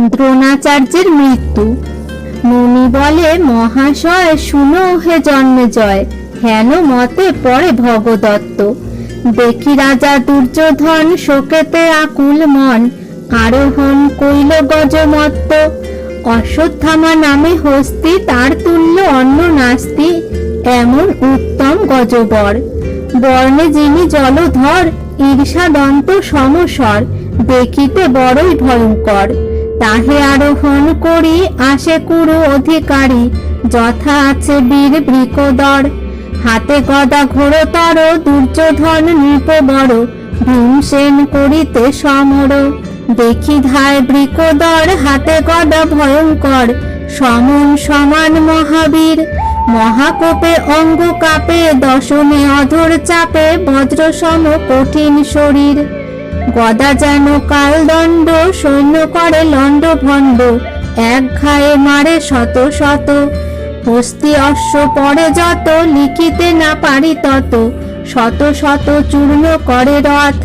দ্রোণাচার্যের মৃত্যু। মুনি বলে, মহাশয়, শুনো হে জন্মে জয়। হেন মতে পরে ভগদত্ত। দেখি রাজা দুর্যোধন শোকেতে আকুল মন। আরোহণ কইল গজমত্ত, অশ্বত্থামা নামে হস্তি তার তুল্য অন্য নাস্তি এমন উত্তম গজবর। বর্ণে যিনি জলধর, ঈর্ষাদন্ত সমসর, দেখিতে বড়ই ভয়ঙ্কর। তাহে আরোহণ করি আসে কুরু অধিকারী। যথা আছে বীর বৃকদর হাতে গদা ঘোরতর, দুর্যোধন নৃপ বড়। ভীমসেন করিতে সমর। দেখি ধায় বৃকদর হাতে গদা ভয়ঙ্কর। সমন সমান মহাবীর। মহাকোপে অঙ্গ কাপে, দশমে অধর চাপে বজ্র সম কঠিন শরীর। গদা যেন কালদণ্ড, সৈন্য করে লণ্ড ভণ্ড এক ঘায়ে মারে শত শত। হস্তি অশ্ব পরে যত, লিখিতে না পারি তত। শত শত চূর্ণ করে রথ,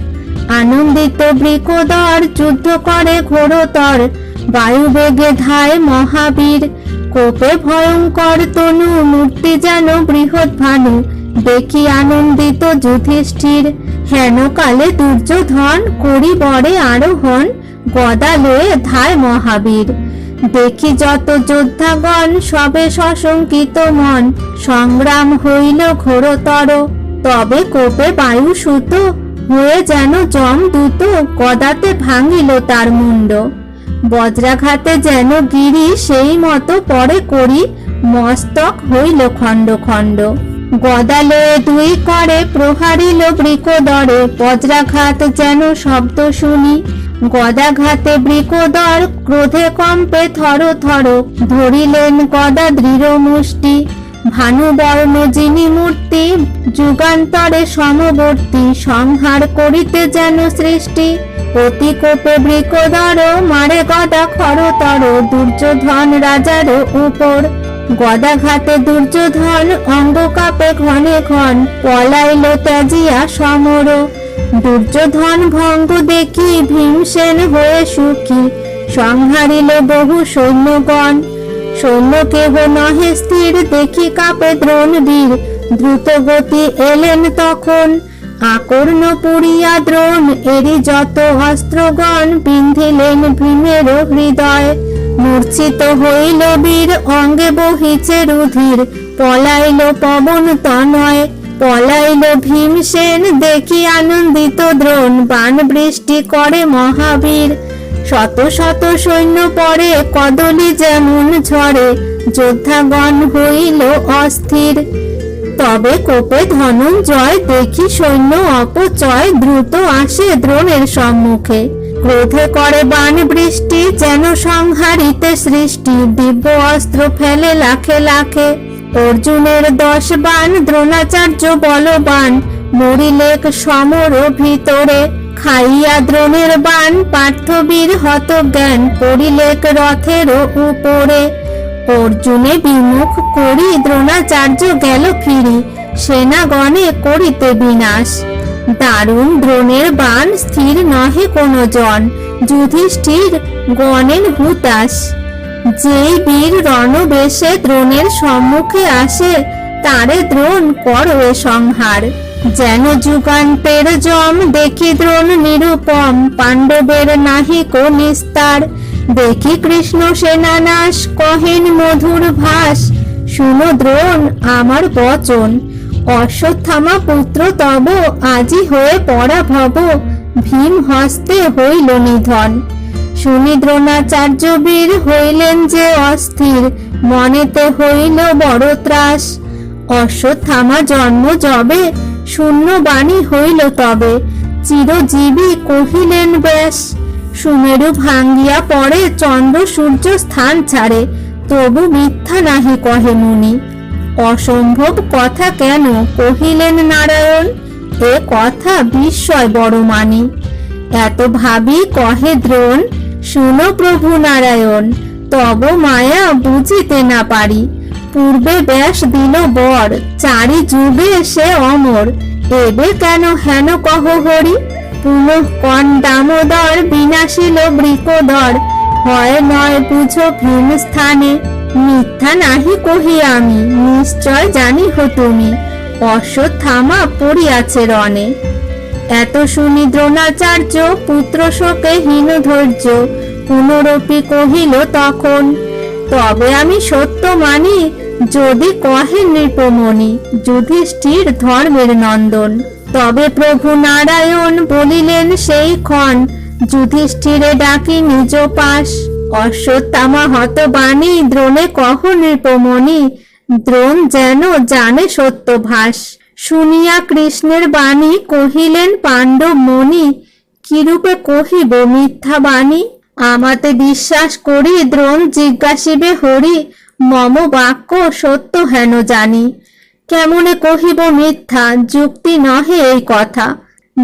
আনন্দিত বৃকদর, যুদ্ধ করে ঘোরতর। বায়ু বেগে ধায় মহাবীর, কোপে ভয়ঙ্কর তনু, মূর্তি যেন বৃহৎ ভানু। দেখি আনন্দিত যুধিষ্ঠির হেন কালে দুর্যোধন করি বড়ে আরোহণ গদা লয়ে ধায় মহাবীর। দেখি যত যোদ্ধাগণ সবে সশঙ্কিত মন, সংগ্রাম হইল ঘোরতর, তবে কোপে বায়ু সুত, হয়ে যেন জম দূত, গদাতে ভাঙিল তার মুন্ড। বজ্রাঘাতে যেন গিরি সেই মতো পরে করি, মস্তক হইল খণ্ড খণ্ড। গদালে দুই করে প্রহারিল বৃকদরে। বজ্রাঘাত যেন শব্দ শুনি। গদাঘাতে বৃকদর ক্রোধে কম্পে থর থর। ধরিলেন গদা দৃঢ় মুষ্টি। ভানুবর্ণ যিনি মূর্তি, যুগান্তরে সমবর্তী। সংহার করিতে যেন সৃষ্টি। অতি কোপে মারে গদা খরতর। দুর্যোধন রাজার উপর গদাঘাতে দুর্যোধন অঙ্গ কাপে ঘনে ঘন পলাইল ত্যাজিয়া সমর। দুর্যোধন ভঙ্গ দেখি ভীমসেন হয়ে সুখী, সংহারিল বহু সৈন্যগণ। সৈন্য কেহ নহে স্থির, দেখি কাপে দ্রোণ বীর দ্রুত গতি এলেন তখন, আকর্ণ পুরিয়া দ্রোণ, এরি যত অস্ত্রগণ বিন্ধিলেন ভীমের হৃদয়। মূর্ছিত হইল বীর, অঙ্গে বহিছে রুধির। পলাইল পবন তনয়, পলাইল ভীমসেন দেখি আনন্দিত দ্রোণ। বান বৃষ্টি করে মহাবীর। শত শত সৈন্য পরে কদলি যেমন ঝরে। যোদ্ধাগণ হইল অস্থির। তবে কোপে ধনঞ্জয়, দেখি সৈন্য অপচয়, দ্রুত আসে দ্রোণের সম্মুখে। ক্রোধে করে বাণ বৃষ্টি, যেন সংহারিতে সৃষ্টি। দিব্য অস্ত্র ফেলে লাখে লাখে। অর্জুনের দশ বাণ দ্রোণাচার্য বলবান। মরিলেক সমর ভিতরে, খাইয়া দ্রোণের বাণ পার্থবীর হত জ্ঞান, পড়িলেক রথের উপরে। অর্জুনে বিমুখ করি, দ্রোণাচার্য গেল ফিরি। সেনাগণে করিতে বিনাশ। দারুণ দ্রোণের বাণ স্থির নহে কোনো জন। যুধিষ্ঠির গণের হুতাশ। যেই বীর রণবেশে দ্রোণের সম্মুখে আসে, তারে দ্রোণ করবে সংহার। যেন যুগান্তের জম দেখি দ্রোণ নিরুপম, পাণ্ডবের নাহি কো নিস্তার। দেখি কৃষ্ণ সেনানাশ কহেন মধুর ভাস। শুনো দ্রোণ আমার বচন। অশ্বত্থামা পুত্র তব আজি হয়ে পড়া ভব। ভীম হস্তে হইল নিধন। শুনি দ্রোণাচার্য বীর হইলেন যে অস্থির, মনেতে হইল বড় ত্রাস। অশ্বত্থামা জন্ম যবে শূন্য বাণী হইল তবে। চিরজীবী কহিলেন, ব্যাস, সুমেরু ভাঙ্গিয়া পড়ে চন্দ্র সূর্য স্থান ছাড়ে, তবু মিথ্যা নাহি কহে মুনি। অসম্ভব কথা কেন কহিলেন নারায়ণ? এ কথা বিস্ময় বড় মানি। এত ভাবি কহে দ্রোণ, শুনো প্রভু নারায়ণ, তব মায়া বুঝিতে না পারি। পূর্বে ব্যাস দিল বর, চারি যুগে সে অমর। এবে কেন হেন কহ হরি? পুনঃ কন দামোদর, বিনাশিল বৃকদর। হয় নয় বুঝো ভীম স্থানে। মিথ্যা নাহি কহি আমি, নিশ্চয় জানি হো তুমি। অশ্বত্থামা পড়িয়াছে রণে। এত শুনি দ্রোণাচার্য পুত্র শোকে হীন ধৈর্য, পুনরপি কহিল তখন, তবে আমি সত্য মানি, যদি কহে নৃপমণি, যুধিষ্ঠির ধর্মের নন্দন। তবে প্রভু নারায়ণ বলিলেন সেই ক্ষণ, যুধিষ্ঠিরে ডাকি নিজ পাশ। অশ্বত্থামা হত বাণী দ্রোণে কহ নৃপমণি, দ্রোণ যেন জানে সত্য ভাস শুনিয়া কৃষ্ণের বাণী কহিলেন পাণ্ডব মণি কিরূপে কহিব মিথ্যা বাণী? আমাতে বিশ্বাস করি, দ্রোণ জিজ্ঞাসিবে হরি, মম বাক্য সত্য হেন জানি। কেমনে কহিব মিথ্যা? যুক্তি নহে এই কথা।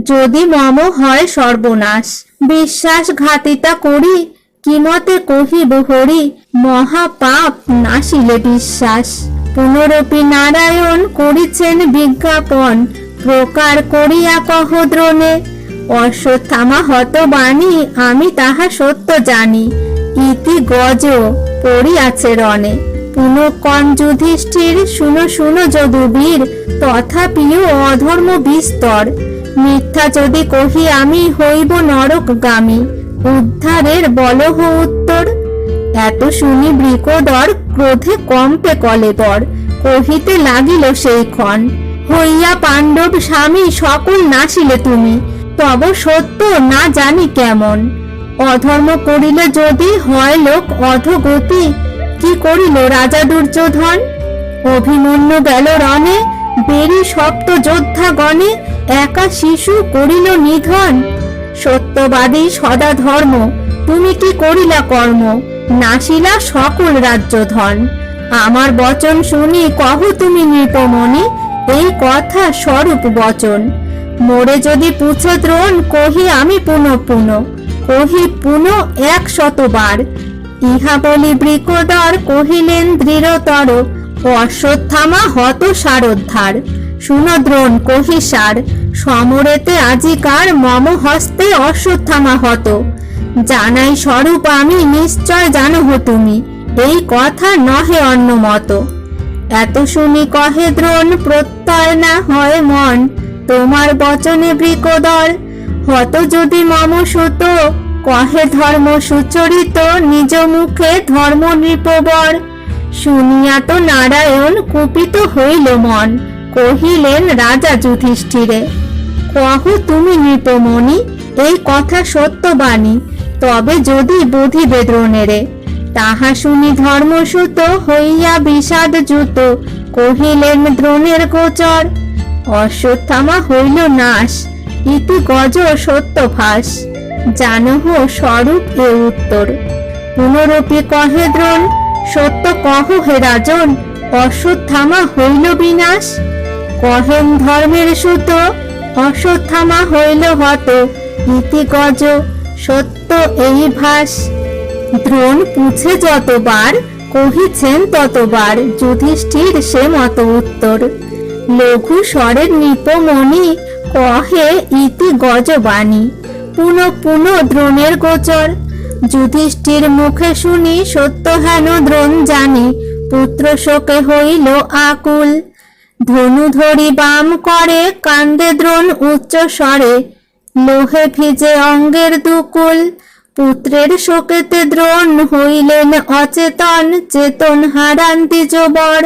যদি মম হয় সর্বনাশ। বিশ্বাসঘাতিতা করি কিমতে কহিব হরি? মহা পাপ নাশিলে বিশ্বাস। পুনরপি নারায়ণ করিছেন বিজ্ঞাপন। প্রকার করিয়া কহ দ্রোণে, অশ্বত্থামা হত বাণী আমি তাহা সত্য জানি। ইতি গজ পড়িয়াছে রণে। পুনঃকণ যুধিষ্ঠির শুনো শুনো যদুবীর, তথাপিও অধর্ম বিস্তর। মিথ্যা যদি কহি, আমি হইব নরকগামী। উদ্ধারের বলহ উত্তর। এত শুনি বৃকদর ক্রোধে কম্পে কলেবর কহিতে লাগিল সেই ক্ষণ হইয়া পাণ্ডব স্বামী, সকল নাসিলে তুমি। তব সত্য না জানি কেমন। অধর্ম করিলে যদি হয় লোক অধগতি, কি করিল রাজা দুর্যোধন? অভিমন্যু গেল রণে, বেরি সপ্ত যোদ্ধা গণে একা শিশু করিল নিধন। সত্যবাদী সদা ধর্ম, তুমি কি করিলা কর্ম? নাসিলা সকল রাজ্য ধন আমার বচন শুনি কহ তুমি নৃপমণি, এই কথা স্বরূপ বচন। মোরে যদি পুছ দ্রোণ, কহি আমি পুনঃ পুনঃ, কহি পুনঃ এক শতবার। ইহা বলি বৃকদর, কহিলেন দৃঢ়তর, অশ্বত্থামা হত সারোদ্ধার শুনো দ্রোণ কহিসার, সমরেতে আজিকার মম হস্তে অশ্বত্থামা হত। জানাই স্বরূপ আমি, নিশ্চয় জানো তুমি, এই কথা নহে অন্য মতো। এত শুনি কহে দ্রোণ, প্রত্যয় না হয় মন, তোমার বচনে বৃকদর হত যদি মম সুত, কহে ধর্ম সুচরিত, নিজ মুখে ধর্ম নৃপবর। শুনিয়া তো নারায়ণ কুপিত হইল মন। কহিলেন রাজা যুধিষ্ঠিরে, কহ তুমি নৃপমণি এই কথা সত্যবাণী তবে যদি বুঝিবে দ্রোণেরে তাহা শুনি ধর্মসূত হইয়া বিষাদ জুত কহিলেন দ্রোণের গোচর। অশ্বত্থামা হইল নাশ, ইতি গজ সত্য ভাস জানহ স্বরূপ এ উত্তর। পুনরূপী কহে দ্রোণ, সত্য কহ হে রাজন, অশ্বত্থামা হইল বিনাশ? কহেন ধর্মের সুত অশ্বত্থামা হইল হত। ইতি গজ, সত্য এই ভাস। দ্রোণ পুছে যতবার, কহিছেন ততবার, যুধিষ্ঠির সে মত উত্তর। লঘু স্বরের নিপমণি কহে ইতি গজবাণী। পুন পুন দ্রোণের গোচর। যুধিষ্ঠির মুখে শুনি সত্য হেন দ্রোণ জানি। পুত্র শোকে হইল আকুল। ধনু ধরি বাম করে, কান্দে দ্রোণ উচ্চ স্বরে। লোহে ভিজে অঙ্গের দুকুল, পুত্রের শোকেতে দ্রোণ হইলেন অচেতন, চেতন হারান দ্বিজবর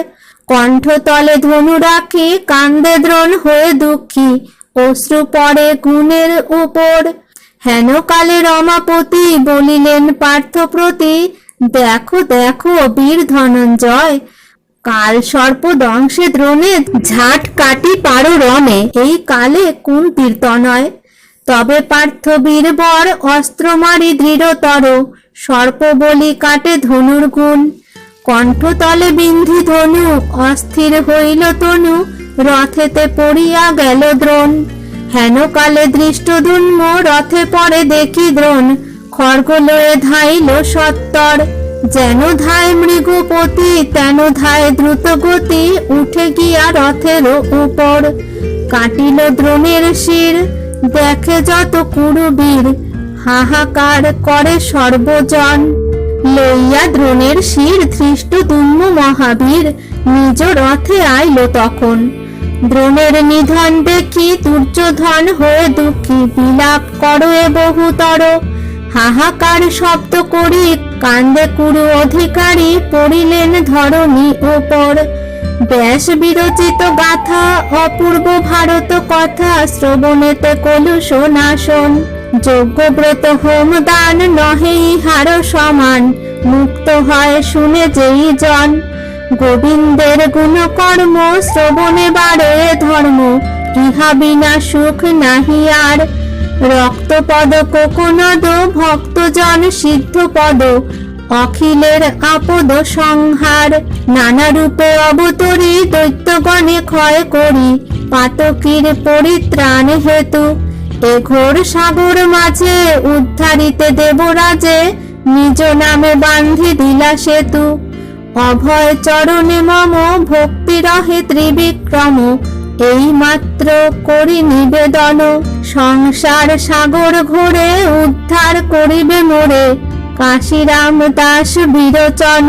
কণ্ঠতলে ধনু রাখি, কান্দে দ্রোণ হয়ে দুঃখী, অশ্রু পড়ে গুণের উপর। হেন কালে রমাপতি বলিলেন পার্থ প্রতি দেখো দেখো বীর ধনঞ্জয় কাল সর্প দংশে দ্রোণে ঝাট কাটি পারো রমে, এই কালে কোন তীর্তনয় তবে পার্থ বীরবর অস্ত্র মারি দৃঢ়তর, সর্প বলি কাটে ধনুর গুণ। কণ্ঠতলে বিন্ধি ধনু, অস্থির হইল তনু, রথেতে পড়িয়া গেল দ্রোণ। হেন কালে দৃষ্ট দুন্ম রথে পরে দেখি দ্রোণ খড়গ লয়ে ধাইল সত্তর। যেন ধায় মৃগপতি, তেন ধায় দ্রুত গতি উঠে গিয়া রথের উপর। কাটিল দ্রোণের শির, দেখে যত কুরুবীর, হাহাকার করে সর্বজন। লইয়া দ্রোণের শির ধৃষ্ট দুম্ম মহাবীর, নিজ রথে আইল তখন। দ্রোণের নিধন দেখি দুর্যোধন হয়ে দুঃখী বিলাপ করো এ বহুতর। হাহাকার শব্দ করি কান্দে কুরু অধিকারী পড়িলেন ধরণী ওপর ব্যাস বিরচিত গাথা, অপূর্ব ভারত কথা, শ্রবণেতে কলুষ নাশন। যজ্ঞব্রত হোম দান নহে ইহার সমান, মুক্ত হয় শুনে যেই জন। গোবিন্দের গুণকর্ম, শ্রবণে বারে ধর্ম, ইহা বিনা সুখ নাহি আর। রক্তপদ কোকনদ, ভক্তজন সিদ্ধ পদ অখিলের আপদ সংহার নানা রূপে অবতরী দৈত্যগণে ক্ষয় করি, পাতকীর পরিত্রাণ হেতু। এ ঘোর সাগর মাঝে উদ্ধারিতে দেবরাজে নিজ নামে বান্ধি দিলা সেতু। অভয় চরণে মম ভক্তি রহে ত্রিবিক্রম এই মাত্র করি নিবেদন। সংসার সাগর ঘোরে উদ্ধার করিবে মোরে। কাশিরাম দাস বিরোচন।